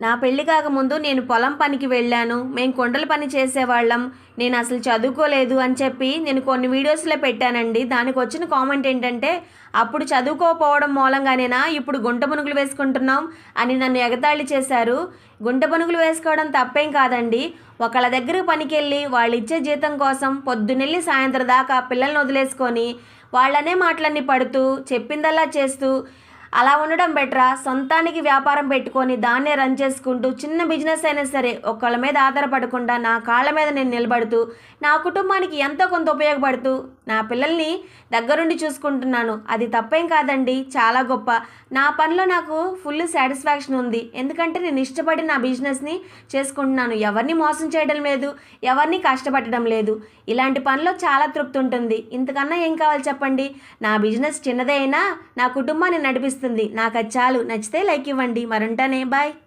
నా పెళ్ళి కాకముందు నేను పొలం పనికి వెళ్ళాను. మేము కొండల పని చేసేవాళ్ళం. నేను అసలు చదువుకోలేదు అని చెప్పి నేను కొన్ని వీడియోస్లో పెట్టానండి. దానికి వచ్చిన కామెంట్ ఏంటంటే అప్పుడు చదువుకోకపోవడం మూలంగానేనా? ఇప్పుడు గుంట పునుగులు వేసుకుంటున్నాం అని నన్ను ఎగతాళి చేశారు. గుంట పునుగులు వేసుకోవడం తప్పేం కాదండి. ఒకళ్ళ దగ్గర పనికి వెళ్ళి వాళ్ళు ఇచ్చే జీతం కోసం పొద్దునెళ్ళి సాయంత్రం దాకా పిల్లల్ని వదిలేసుకొని వాళ్ళనే మాటలన్నీ పడుతూ చెప్పిందల్లా చేస్తూ అలా ఉండడం బెటరా? సొంతానికి వ్యాపారం పెట్టుకొని దాన్నే రన్ చేసుకుంటూ చిన్న బిజినెస్ అయినా సరే ఒకళ్ళ మీద ఆధారపడకుండా నా కాళ్ళ మీద నేను నిలబడుతూ నా కుటుంబానికి ఎంతో కొంత ఉపయోగపడుతూ నా పిల్లల్ని దగ్గరుండి చూసుకుంటున్నాను. అది తప్పేం కాదండి. చాలా గొప్ప. నా పనిలో నాకు ఫుల్ సాటిస్ఫాక్షన్ ఉంది. ఎందుకంటే నేను ఇష్టపడి నా బిజినెస్ని చేసుకుంటున్నాను. ఎవరిని మోసం చేయడం లేదు. ఎవరిని కష్టపడడం లేదు. ఇలాంటి పనిలో చాలా తృప్తి ఉంటుంది. ఇంతకన్నా ఏం కావాలి చెప్పండి? నా బిజినెస్ చిన్నదే అయినా నా కుటుంబాన్ని అనిపిస్తుంది. నాకు అది చాలు. నచ్చితే లైక్ ఇవ్వండి. మరుంటానే. బాయ్.